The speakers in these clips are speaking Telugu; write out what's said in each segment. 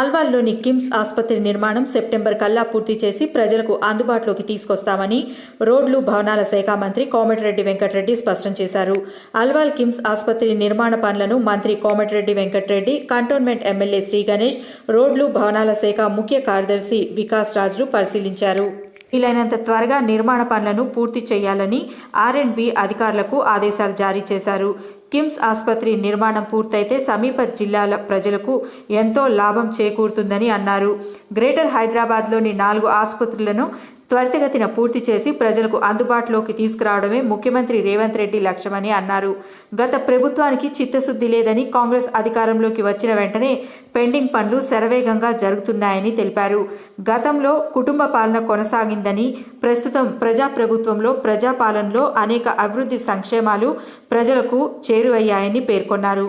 ఆల్వాల్లోని కిమ్స్ ఆసుపత్రి నిర్మాణం సెప్టెంబర్ కల్లా పూర్తి చేసి ప్రజలకు అందుబాటులోకి తీసుకొస్తామని రోడ్లు భవనాల శాఖ మంత్రి కోమటిరెడ్డి వెంకటరెడ్డి స్పష్టం చేశారు. అల్వాల్ కిమ్స్ ఆసుపత్రి నిర్మాణ పనులను మంత్రి కోమటిరెడ్డి వెంకటరెడ్డి కంటోన్మెంట్ ఎమ్మెల్యే శ్రీ గణేష్ రోడ్లు భవనాల శాఖ ముఖ్య కార్యదర్శి వికాస్ రాజులు పరిశీలించారు. వీలైనంత త్వరగా నిర్మాణ పనులను పూర్తి చేయాలని ఆర్ అండ్ బి అధికారులకు ఆదేశాలు జారీ చేశారు. కిమ్స్ ఆసుపత్రి నిర్మాణం పూర్తయితే సమీప జిల్లాల ప్రజలకు ఎంతో లాభం చేకూరుతుందని అన్నారు. గ్రేటర్ హైదరాబాద్లోని నాలుగు ఆసుపత్రులను త్వరితగతిన పూర్తి చేసి ప్రజలకు అందుబాటులోకి తీసుకురావడమే ముఖ్యమంత్రి రేవంత్ రెడ్డి లక్ష్యమని అన్నారు. గత ప్రభుత్వానికి చిత్తశుద్ధి లేదని కాంగ్రెస్ అధికారంలోకి వచ్చిన వెంటనే పెండింగ్ పనులు శరవేగంగా జరుగుతున్నాయని తెలిపారు. గతంలో కుటుంబ పాలన కొనసాగిందని ప్రస్తుతం ప్రజాప్రభుత్వంలో ప్రజాపాలనలో అనేక అభివృద్ధి సంక్షేమాలు ప్రజలకు చే చేరువయ్యాయని పేర్కొన్నారు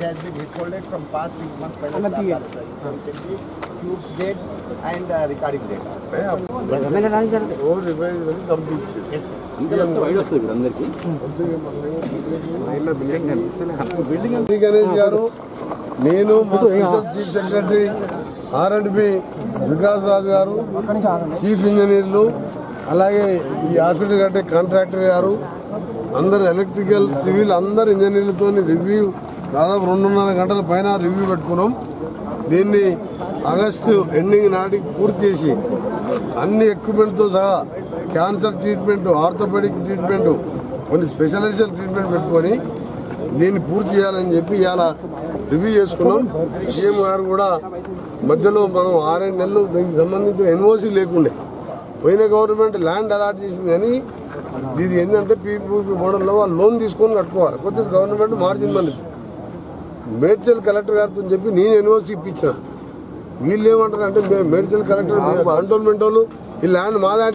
it has been recorded from past six months by the staff officer. You can check tubes date and uh, recording date. Road repair complete building Ganesh garu నేను మా chief secretary R and B Vikas Raju garu chief ఇంజనీర్లు అలాగే ఈ హాస్పిటల్ కట్టే కాంట్రాక్టర్ గారు అందరు ఎలక్ట్రికల్ సివిల్ అందరు ఇంజనీర్లతో రివ్యూ దాదాపు రెండున్నర గంటల పైన రివ్యూ పెట్టుకున్నాం. దీన్ని ఆగస్టు ఎండింగ్ నాటికి పూర్తి చేసి అన్ని ఎక్విప్మెంట్తో సహా క్యాన్సర్ ట్రీట్మెంట్ ఆర్థోపెడిక్ ట్రీట్మెంట్ కొన్ని స్పెషలైజేషన్ ట్రీట్మెంట్ పెట్టుకొని దీన్ని పూర్తి చేయాలని చెప్పి ఇవాళ రివ్యూ చేసుకున్నాం. సీఎం గారు కూడా మధ్యలో మనం ఆరేడు నెలలు దీనికి సంబంధించిన ఎన్ఓసి లేకుండే. పోయిన గవర్నమెంట్ ల్యాండ్ అలాట్ చేసింది కానీ ఇది ఏంటంటే పీపీ మోడల్లో వాళ్ళు లోన్ తీసుకొని కట్టుకోవాలి. కొద్దిగా గవర్నమెంట్ మార్జిన్ మనిషి మేడ్చల్ కలెక్టర్ గారితో చెప్పి నేను ఎన్ఓసి ఇప్పించిన. వీళ్ళు ఏమంటారు అంటే మేము మేడ్చల్ కలెక్టర్ కంటోన్మెంట్ వాళ్ళు ఈ ల్యాండ్ మాదా